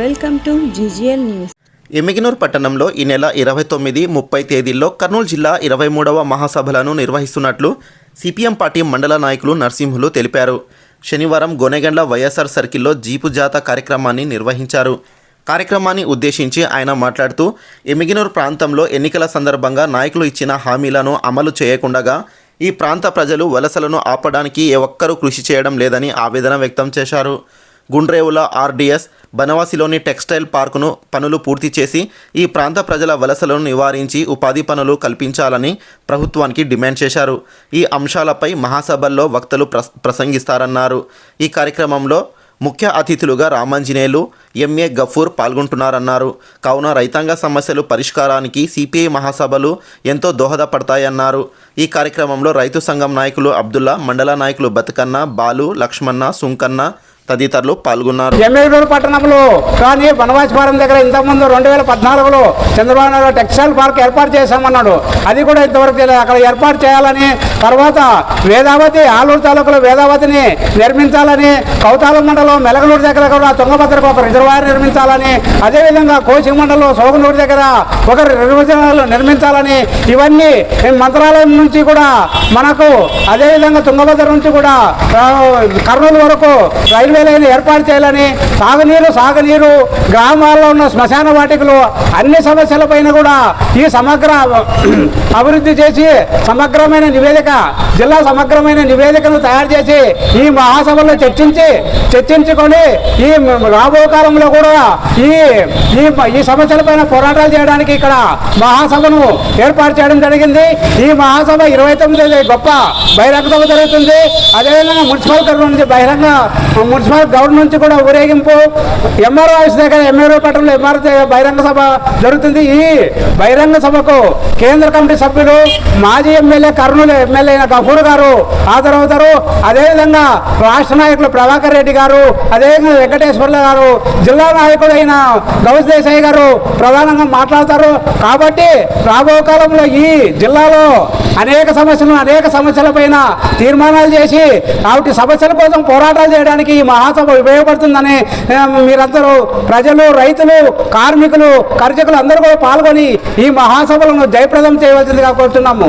Welcome to GGL news. Emmiganur పట్టణంలో ఈ నెల ఇరవై తొమ్మిది ముప్పై తేదీల్లో కర్నూలు జిల్లా ఇరవై మూడవ మహాసభలను నిర్వహిస్తున్నట్లు సిపిఎం పార్టీ మండల నాయకులు నరసింహులు తెలిపారు. శనివారం గొనెగండ్ల వైఎస్ఆర్ సర్కిల్లో జీపు జాత కార్యక్రమాన్ని నిర్వహించారు. కార్యక్రమాన్ని ఉద్దేశించి ఆయన మాట్లాడుతూ ఎమిగినూర్ ప్రాంతంలో ఎన్నికల సందర్భంగా నాయకులు ఇచ్చిన హామీలను అమలు చేయకుండగా ఈ ప్రాంత ప్రజలు వలసలను ఆపడానికి ఏ ఒక్కరూ కృషి చేయడం లేదని ఆవేదన వ్యక్తం చేశారు. గుండ్రేవుల ఆర్డీఎస్ బనవాసిలోని టెక్స్టైల్ పార్కును పనులు పూర్తి చేసి ఈ ప్రాంత ప్రజల వలసలను నివారించి ఉపాధి పనులు కల్పించాలని ప్రభుత్వానికి డిమాండ్ చేశారు. ఈ అంశాలపై మహాసభల్లో వక్తలు ప్రస ప్రసంగిస్తారన్నారు. ఈ కార్యక్రమంలో ముఖ్య అతిథులుగా రామాంజనేయులు ఎంఏ గఫూర్ పాల్గొంటున్నారన్నారు. కావున రైతాంగ సమస్యలు పరిష్కారానికి సిపిఐ మహాసభలు ఎంతో దోహదపడతాయన్నారు. ఈ కార్యక్రమంలో రైతు సంఘం నాయకులు అబ్దుల్లా మండల నాయకులు బతుకన్న బాలు లక్ష్మణ సుంకన్న తదితరులు పాల్గొన్నారు. ఎమ్మెల్యేడు పట్టణంలో కానీ వనవాసపురం దగ్గర ఇంతకుముందు రెండు వేల పద్నాలుగులో చంద్రబాబు నాయుడు టెక్స్టైల్ పార్క్ ఏర్పాటు చేశామన్నాడు. అది కూడా ఇంతవరకు తెలియదు. అక్కడ ఏర్పాటు చేయాలని తర్వాత వేదావతి ఆలూరు తాలూకులో వేదావతిని నిర్మించాలని కౌతాల మండలం మెలగనూరు దగ్గర కూడా తుంగభద్రకు ఒక రిజర్వాయర్ నిర్మించాలని అదేవిధంగా కోచింగ్ మండలం సోగనూరు దగ్గర ఒక రిజర్వాయర్ నిర్మించాలని ఇవన్నీ మంత్రాలయం నుంచి కూడా మనకు అదేవిధంగా తుంగభద్ర నుంచి కూడా కర్నూలు వరకు రైల్వే లైన్ ఏర్పాటు చేయాలని సాగునీరు సాగునీరు గ్రామాల్లో ఉన్న శ్మశాన వాటికలు అన్ని సమస్యలపైన కూడా ఈ సమగ్ర అభివృద్ధి చేసి సమగ్రమైన నివేదిక జిల్లా సమగ్రమైన నివేదికను తయారు చేసి ఈ మహాసభలో చర్చించి చర్చించుకొని ఈ రాబో కాలంలో కూడా ఈ ఈ సమస్యలపైన పోరాటాలు చేయడానికి ఇక్కడ మహాసభను ఏర్పాటు చేయడం జరిగింది. ఈ మహాసభ ఇరవై తొమ్మిది గొప్ప బహిరంగ సభ జరుగుతుంది. అదేవిధంగా మున్సిపల్ కర్నూలు నుంచి బహిరంగ మున్సిపల్ గవర్నర్ నుంచి కూడా ఊరేగింపు. ఎంఆర్ఓ ఆఫీస్ దగ్గర ఎంఆర్ఓ పట్టణంలో ఎంఆర్ఓ బహిరంగ సభ జరుగుతుంది. ఈ బహిరంగ సభకు కేంద్ర కమిటీ సభ్యులు మాజీ ఎమ్మెల్యే కర్నూలు ఎమ్మెల్యే అయిన గఫూర్ గారు హాజరవుతారు. అదేవిధంగా రాష్ట్ర నాయకులు ప్రభాకర్ రెడ్డి గారు అదేవిధంగా వెంకటేశ్వర్ల గారు జిల్లా నాయకుడు అయిన గౌస్ గారు ప్రధానంగా మాట్లాడతారు. కాబట్టి రాబో కాలంలో ఈ జిల్లాలో అనేక సమస్యలు అనేక సమస్యలపైన తీర్మానాలు చేసి కాబట్టి సమస్యల కోసం పోరాటాలు చేయడానికి ఈ మహాసభ ఉపయోగపడుతుందని మీరందరూ ప్రజలు రైతులు కార్మికులు కర్షకులు అందరూ కూడా పాల్గొని ఈ మహాసభలను జయప్రదం చేయవలసిందిగా కోరుతున్నాము.